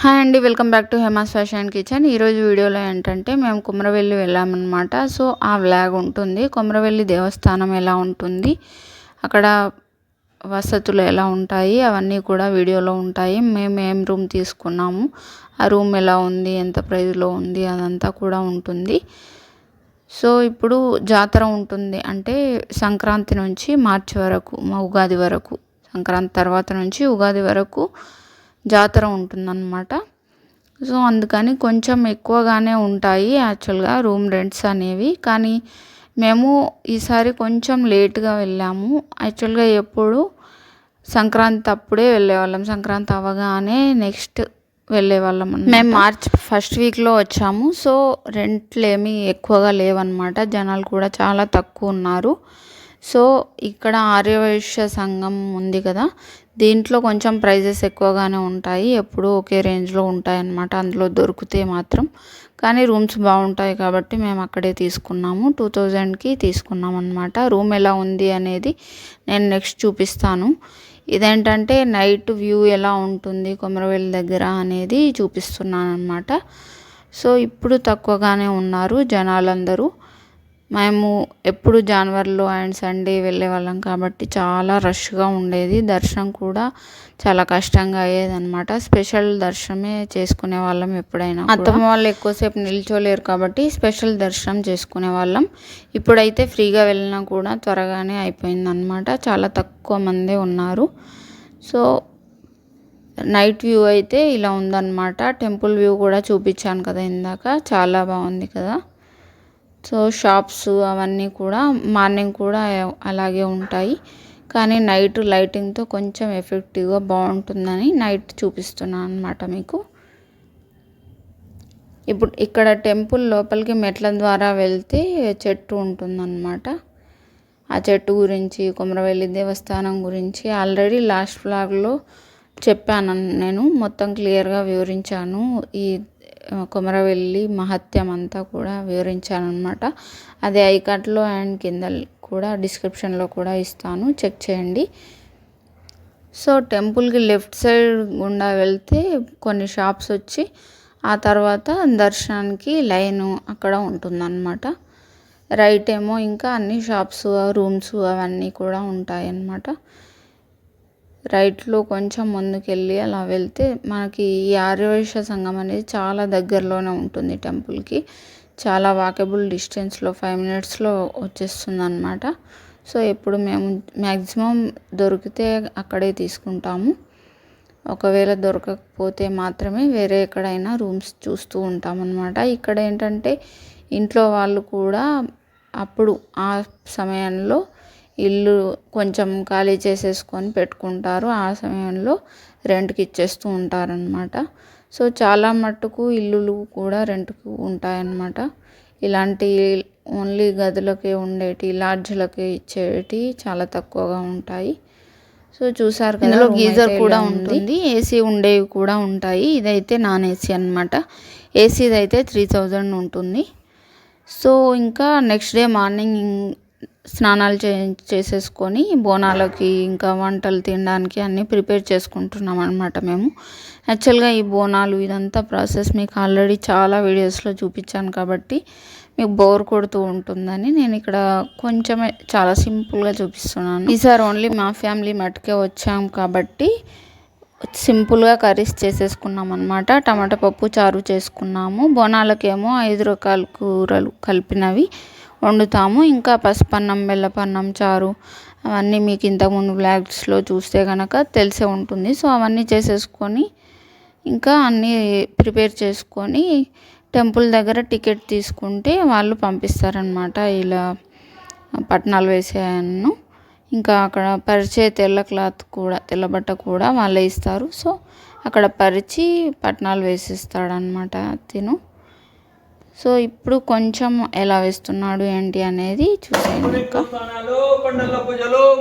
Hi అండి welcome back to Hema's fashion kitchen. ఈరోజు వీడియోలో ఏంటంటే మేము కుమరవెల్లి వెళ్ళామన్నమాట. సో ఆ వ్లాగ్ ఉంటుంది. కుమరవెల్లి దేవస్థానం ఎలా ఉంటుంది అక్కడ వసతులు ఎలా ఉంటాయి అవన్నీ కూడా వీడియోలో ఉంటాయి. మేము ఏం రూమ్ తీసుకున్నాము ఆ రూమ్ ఎలా ఉంది ఎంత ప్రైజ్లో ఉంది అదంతా కూడా ఉంటుంది. సో ఇప్పుడు జాతర ఉంటుంది అంటే సంక్రాంతి నుంచి మార్చి వరకు ఉగాది వరకు సంక్రాంతి తర్వాత నుంచి ఉగాది వరకు జాతర ఉంటుందన్నమాట. సో అందుకని కొంచెం ఎక్కువగానే ఉంటాయి యాక్చువల్గా రూమ్ రెంట్స్ అనేవి. కానీ మేము ఈసారి కొంచెం లేట్గా వెళ్ళాము. యాక్చువల్గా ఎప్పుడు సంక్రాంతి అప్పుడే వెళ్ళేవాళ్ళం. సంక్రాంతి అవ్వగానే నెక్స్ట్ వెళ్ళేవాళ్ళం మేము మార్చ్ ఫస్ట్ వీక్లో వచ్చాము. సో రెంట్లు ఏమీ ఎక్కువగా లేవన్నమాట. జనాలు కూడా చాలా తక్కువ ఉన్నారు. సో ఇక్కడ ఆర్యవైశ్య సంఘం ఉంది కదా. దీంట్లో కొంచెం ప్రైజెస్ ఎక్కువగానే ఉంటాయి. ఎప్పుడూ ఒకే రేంజ్లో ఉంటాయి అన్నమాట అందులో దొరికితే మాత్రం. కానీ రూమ్స్ బాగుంటాయి కాబట్టి మేము అక్కడే తీసుకున్నాము. టూ థౌజండ్కి తీసుకున్నాం అనమాట రూమ్ ఎలా ఉంది అనేది నేను నెక్స్ట్ చూపిస్తాను. ఇదేంటంటే నైట్ వ్యూ ఎలా ఉంటుంది కొమరవెల్లి దగ్గర అనేది చూపిస్తున్నాను అనమాట సో ఇప్పుడు తక్కువగానే ఉన్నారు జనాలందరూ. మేము ఎప్పుడు జనవరిలో అండ్ సండే వెళ్ళే వాళ్ళం కాబట్టి చాలా రష్గా ఉండేది. దర్శనం కూడా చాలా కష్టంగా అయ్యేది అనమాట స్పెషల్ దర్శనమే చేసుకునే వాళ్ళం ఎప్పుడైనా అత్తమ్మ వాళ్ళు ఎక్కువసేపు నిల్చోలేరు కాబట్టి స్పెషల్ దర్శనం చేసుకునే వాళ్ళం. ఇప్పుడైతే ఫ్రీగా వెళ్ళినా కూడా త్వరగానే అయిపోయింది అనమాట చాలా తక్కువ మందే ఉన్నారు. సో నైట్ వ్యూ అయితే ఇలా ఉందన్నమాట. టెంపుల్ వ్యూ కూడా చూపించాను కదా ఇందాక. చాలా బాగుంది కదా. సో షాప్స్ అవన్నీ కూడా మార్నింగ్ కూడా అలాగే ఉంటాయి. కానీ నైట్ లైటింగ్తో కొంచెం ఎఫెక్టివ్గా బాగుంటుందని నైట్ చూపిస్తున్నాను అనమాట మీకు. ఇప్పుడు ఇక్కడ టెంపుల్ లోపలికి మెట్ల ద్వారా వెళ్తే చెట్టు ఉంటుందన్నమాట. ఆ చెట్టు గురించి కుమరవెల్లి దేవస్థానం గురించి ఆల్రెడీ లాస్ట్ ఫ్లాగ్లో చెప్పాను నేను మొత్తం క్లియర్గా వివరించాను. ఈ కొమరవెల్లి మహత్యం అంతా కూడా వివరించాను అనమాట అది ఐకాట్లో అండ్ కింద కూడా డిస్క్రిప్షన్లో కూడా ఇస్తాను. చెక్ చేయండి. సో టెంపుల్కి లెఫ్ట్ సైడ్ గుండా వెళ్తే కొన్ని షాప్స్ వచ్చి ఆ తర్వాత దర్శనానికి లైన్ అక్కడ ఉంటుందన్నమాట. రైట్ ఏమో ఇంకా అన్ని షాప్స్ రూమ్స్ అవన్నీ కూడా ఉంటాయి అన్నమాట రైట్లో కొంచెం ముందుకెళ్ళి అలా వెళ్తే మనకి ఈ ఆర్యవైశ్య సంఘం అనేది చాలా దగ్గరలోనే ఉంటుంది టెంపుల్కి. చాలా వాకబుల్ డిస్టెన్స్లో ఫైవ్ మినిట్స్లో వచ్చేస్తుంది అనమాట సో ఎప్పుడు మేము మ్యాక్సిమం దొరికితే అక్కడే తీసుకుంటాము. ఒకవేళ దొరకకపోతే మాత్రమే వేరే ఎక్కడైనా రూమ్స్ చూస్తూ ఉంటాం అనమాట ఇక్కడ ఏంటంటే ఇంట్లో వాళ్ళు కూడా అప్పుడు ఆ సమయంలో ఇల్లు కొంచెం ఖాళీ చేసేసుకొని పెట్టుకుంటారు. ఆ సమయంలో రెంట్కి ఇచ్చేస్తూ ఉంటారనమాట సో చాలా మట్టుకు ఇల్లులు కూడా రెంట్కు ఉంటాయన్నమాట. ఇలాంటి ఓన్లీ గదులకే ఉండేటి లాడ్జ్లకే ఇచ్చేటి చాలా తక్కువగా ఉంటాయి. సో చూసారు కదా గీజర్ కూడా ఉంటుంది ఏసీ ఉండేవి కూడా ఉంటాయి. ఇదైతే నాన్ ఏసీ అనమాట ఏసీది అయితే త్రీ థౌజండ్ ఉంటుంది. సో ఇంకా నెక్స్ట్ డే మార్నింగ్ స్నానాలు చే చేసేసుకొని బోనాలకి ఇంకా వంటలు తినడానికి అన్నీ ప్రిపేర్ చేసుకుంటున్నాం అనమాట మేము. యాక్చువల్గా ఈ బోనాలు ఇదంతా ప్రాసెస్ మీకు ఆల్రెడీ చాలా వీడియోస్లో చూపించాను కాబట్టి మీకు బోర్ కొడుతూ ఉంటుందని నేను ఇక్కడ కొంచెమే చాలా సింపుల్గా చూపిస్తున్నాను. ఈసారి ఓన్లీ మా ఫ్యామిలీ మటుకే వచ్చాం కాబట్టి సింపుల్గా కర్రీస్ చేసేసుకున్నాం అనమాట టమాటా పప్పు చారు చేసుకున్నాము. బోనాలకేమో ఐదు రకాల కూరలు కలిపినవి. వండుతాము. ఇంకా పసుపన్నం బెల్లపన్నం చారు అవన్నీ మీకు ఇంతకుముందు బ్లాగ్స్లో చూస్తే కనుక తెలిసే ఉంటుంది. సో అవన్నీ చేసేసుకొని ఇంకా అన్నీ ప్రిపేర్ చేసుకొని టెంపుల్ దగ్గర టికెట్ తీసుకుంటే వాళ్ళు పంపిస్తారనమాట ఇలా పట్నాలు వేసేయను ఇంకా అక్కడ పరిచే తెల్ల క్లాత్ కూడా తెల్లబట్ట కూడా వాళ్ళే ఇస్తారు. సో అక్కడ పరిచి పట్నాలు వేసిస్తాడనమాట తిను. సో ఇప్పుడు కొంచెం ఎలా వేస్తున్నాడు ఏంటి అనేది చూసేయండి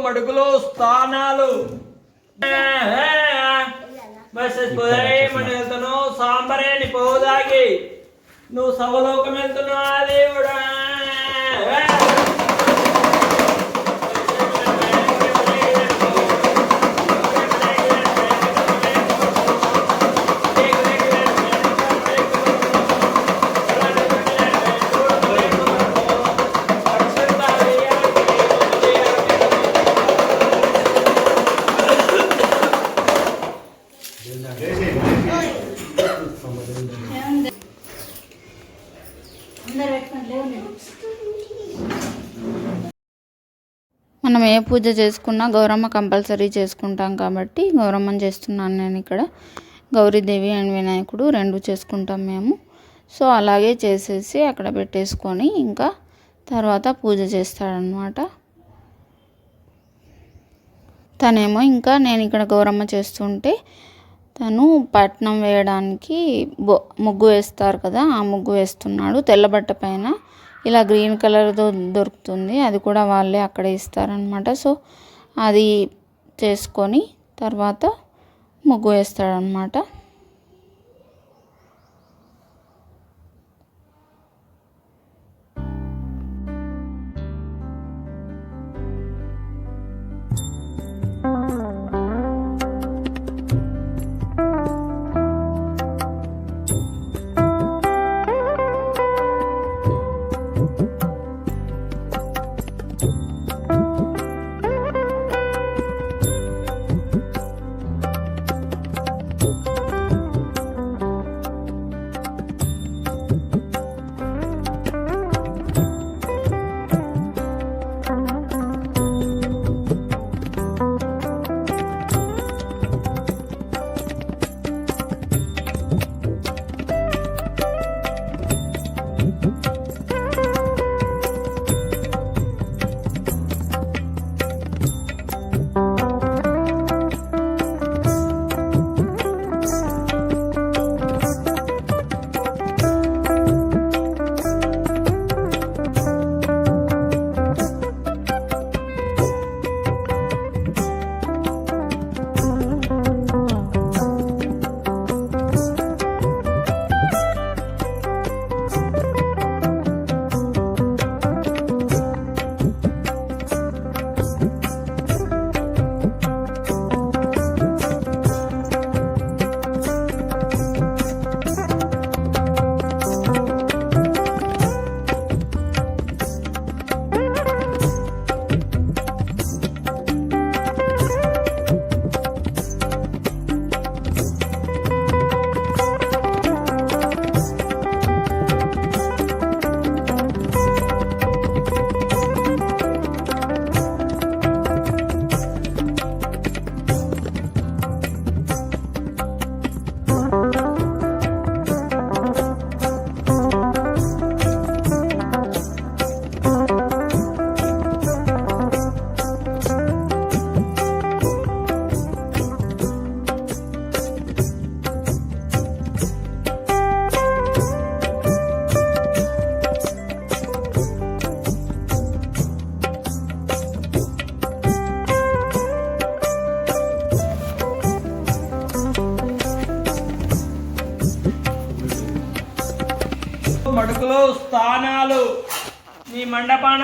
మడుగులు స్థానాలు. వెళ్తాను సాంబరే నీ పోదాగి. నువ్వు సవలోకం వెళ్తున్నావు దేవుడా. ఏ పూజ చేసుకున్నా గౌరమ్మ కంపల్సరీ చేసుకుంటాం కాబట్టి గౌరమ్మని చేస్తున్నాను నేను ఇక్కడ. గౌరీదేవి అండ్ వినాయకుడు రెండు చేసుకుంటాం మేము. సో అలాగే చేసేసి అక్కడ పెట్టేసుకొని ఇంకా తర్వాత పూజ చేస్తాడనమాట తనేమో ఇంకా నేను ఇక్కడ గౌరమ్మ చేస్తుంటే తను పట్నం వేయడానికి బొ ముగ్గు వేస్తారు కదా ఆ ముగ్గు వేస్తున్నాడు తెల్లబట్ట పైన. ఇలా గ్రీన్ కలర్తో దొరుకుతుంది. అది కూడా వాళ్ళే అక్కడ ఇస్తారనమాట సో అది చేసుకొని తర్వాత ముగ్గు వేస్తాడనమాట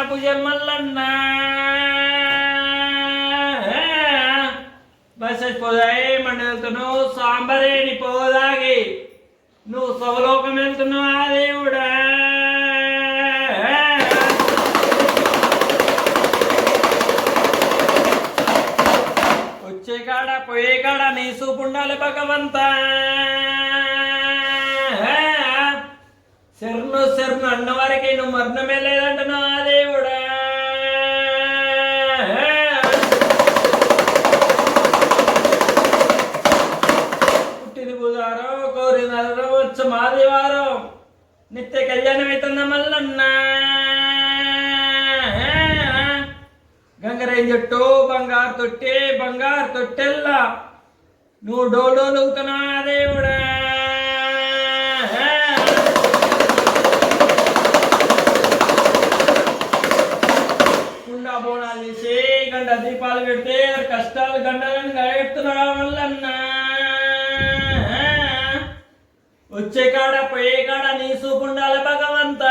మండపానపు జన్మల్లన్నా బస్ పోదాయి మండలతును సాంబరేని పోదాగి. నువ్వు సవలోకం వెళ్తున్నావు ఆ దేవుడా? వచ్చే కాడ పోయే కాడ నీ చూపుండాలి భగవంతా. శరణు శరణు అన్నవారికి నువ్వు మరణమే లేదంటున్నావు ఆ దేవుడా. పుట్టిది బుధారం కోరి మాదివారం నిత్య కళ్యాణం అవుతున్న మల్లన్న? గంగరేం చెట్టు బంగారు తొట్టే బంగారు తొట్టెల్లా. నువ్వు డోడోలుగుతున్నా దేవుడా కుండా బోనాలు చేసి గంట దీపాలు పెడితే కష్టాలు గంటలను గడుపుతున్నా వాళ్ళన్నా వచ్చే కాడ పోయే కాడ నీ చూపుండాలి భగవంత.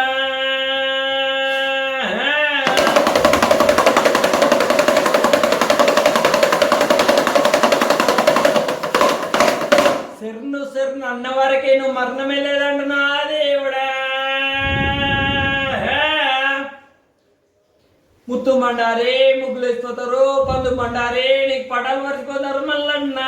సెర్ను సెర్ను అన్న వరకే నువ్వు మరణమే లేదంటున్నా ముత్తు మండారే ముగ్గులు వేసిపోతారు పళ్ళు మండారే నీకు పటాలు మర్చిపోతారు మల్లన్న.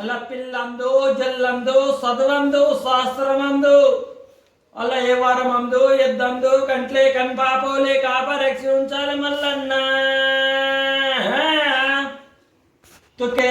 అలా పిల్లందు జల్లందు చదువందు శాస్త్రమందు అలా ఏ వారం అందు ఎద్దందు కంట్లే కన్పాపోలే కాపరక్షి ఉంచాలి మల్లన్న. తుకే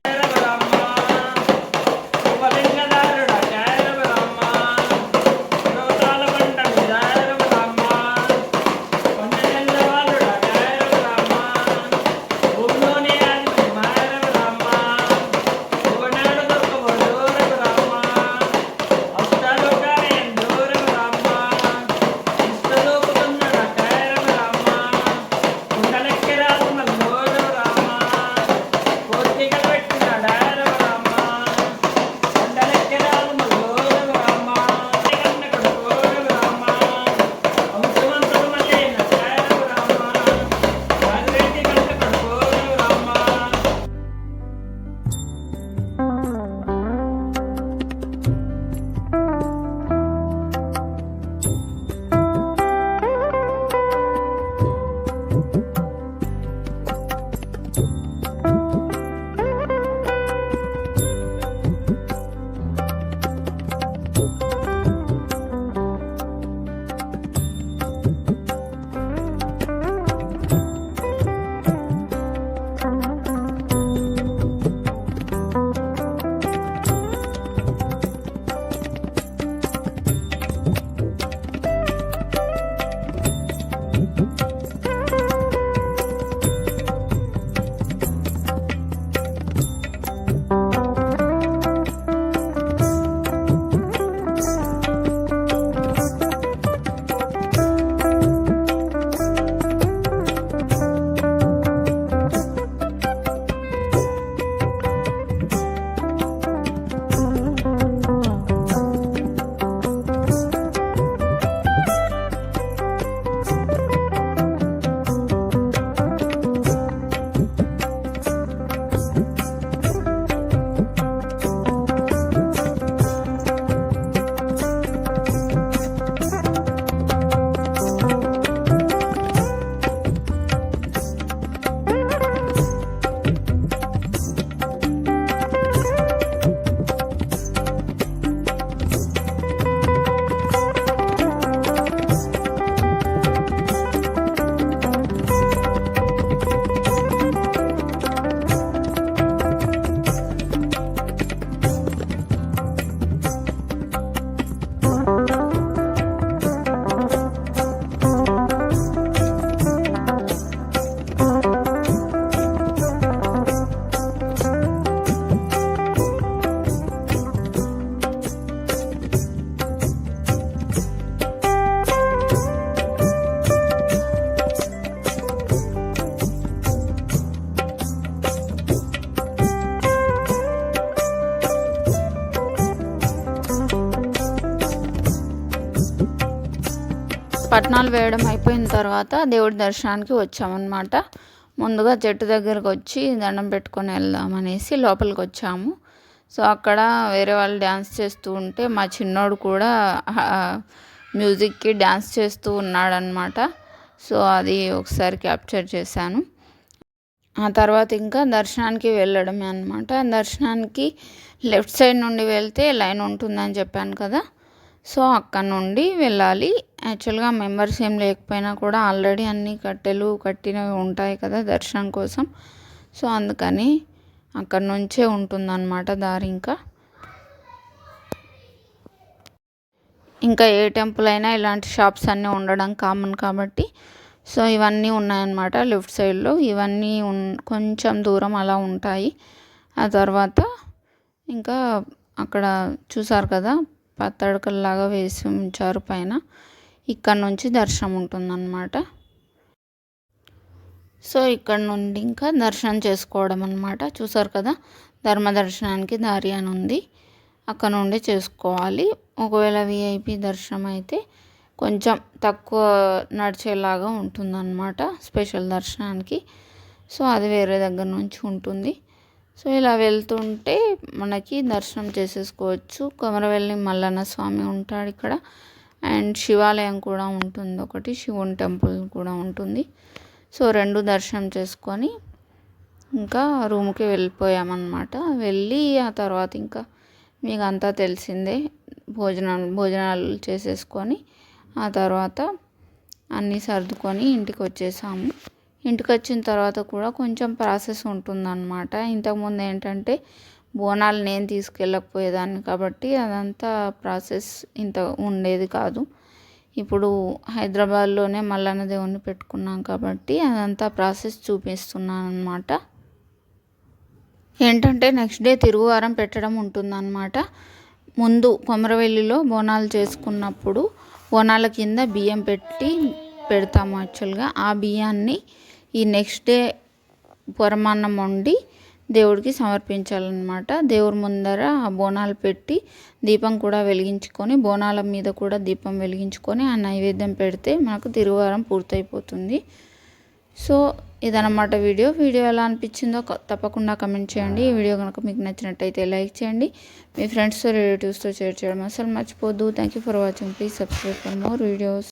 పట్నాలు వేయడం అయిపోయిన తర్వాత దేవుడి దర్శనానికి వచ్చామన్నమాట. ముందుగా చెట్టు దగ్గరకు వచ్చి దండం పెట్టుకొని వెళ్దామనేసి లోపలికి వచ్చాము. సో అక్కడ వేరే వాళ్ళు డ్యాన్స్ చేస్తూ ఉంటే మా చిన్నోడు కూడా మ్యూజిక్కి డ్యాన్స్ చేస్తూ ఉన్నాడనమాట సో అది ఒకసారి క్యాప్చర్ చేశాను. ఆ తర్వాత ఇంకా దర్శనానికి వెళ్ళడమే అనమాట దర్శనానికి లెఫ్ట్ సైడ్ నుండి వెళ్తే లైన్ ఉంటుందని చెప్పాను కదా. సో అక్కడ నుండి వెళ్ళాలి. యాక్చువల్గా మెంబర్స్ ఏం లేకపోయినా కూడా ఆల్రెడీ అన్ని కట్టెలు కట్టినవి ఉంటాయి కదా దర్శనం కోసం. సో అందుకని అక్కడ నుంచే ఉంటుందన్నమాట దారి ఇంకా. ఇంకా ఏ టెంపుల్ అయినా ఇలాంటి షాప్స్ అన్నీ ఉండడం కామన్ కాబట్టి. సో ఇవన్నీ ఉన్నాయన్నమాట లెఫ్ట్ సైడ్లో. ఇవన్నీ ఉన్ కొంచెం దూరం అలా ఉంటాయి. ఆ తర్వాత ఇంకా అక్కడ చూసారు కదా పత్తడకల్లాగా వేసి ఉంచారు పైన. ఇక్కడ నుంచి దర్శనం ఉంటుందన్నమాట. సో ఇక్కడ నుండి ఇంకా దర్శనం చేసుకోవడం అనమాట చూసారు కదా? ధర్మ దర్శనానికి దారి అని ఉంది. అక్కడ నుండి చేసుకోవాలి. ఒకవేళ విఐపి దర్శనం అయితే కొంచెం తక్కువ నడిచేలాగా ఉంటుందన్నమాట స్పెషల్ దర్శనానికి. సో అది వేరే దగ్గర నుంచి ఉంటుంది. సో ఇలా వెళ్తుంటే మనకి దర్శనం చేసేసుకోవచ్చు. కొమరవెల్లి మల్లన్న స్వామి ఉంటాడు ఇక్కడ. అండ్ శివాలయం కూడా ఉంటుంది ఒకటి శివుని టెంపుల్ కూడా ఉంటుంది. సో రెండు దర్శనం చేసుకొని ఇంకా రూమ్కి వెళ్ళిపోయామన్నమాట. వెళ్ళి ఆ తర్వాత ఇంకా మీకు అంతా తెలిసిందే భోజనాలు భోజనాలు చేసేసుకొని ఆ తర్వాత అన్నీ సర్దుకొని ఇంటికి వచ్చేసాము. ఇంటికి వచ్చిన తర్వాత కూడా కొంచెం ప్రాసెస్ ఉంటుందన్నమాట. ఇంతకుముందు ఏంటంటే బోనాలు నేను తీసుకెళ్ళకపోయేదాన్ని కాబట్టి అదంతా ప్రాసెస్ ఇంత ఉండేది కాదు. ఇప్పుడు హైదరాబాద్లోనే మల్లన్న దేవుణ్ణి పెట్టుకున్నాం కాబట్టి అదంతా ప్రాసెస్ చూపిస్తున్నాను అనమాట ఏంటంటే నెక్స్ట్ డే తిరుగువారం పెట్టడం ఉంటుందన్నమాట. ముందు కొమరవెల్లిలో బోనాలు చేసుకున్నప్పుడు బోనాల కింద బియ్యం పెట్టి పెడతాము యాక్చువల్గా. ఆ బియ్యాన్ని ఈ నెక్స్ట్ డే పొరమాన్నం వండి దేవుడికి సమర్పించాలన్నమాట. దేవుడి ముందర ఆ బోనాలు పెట్టి దీపం కూడా వెలిగించుకొని బోనాల మీద కూడా దీపం వెలిగించుకొని ఆ నైవేద్యం పెడితే మనకు తిరువారం పూర్తయిపోతుంది. సో ఇదన్నమాట వీడియో. వీడియో ఎలా అనిపించిందో తప్పకుండా కమెంట్ చేయండి. ఈ వీడియో కనుక మీకు నచ్చినట్టయితే లైక్ చేయండి. మీ ఫ్రెండ్స్తో రిలేటివ్స్తో షేర్ చేయడం అసలు మర్చిపోద్దు. Thank you for watching please subscribe for more videos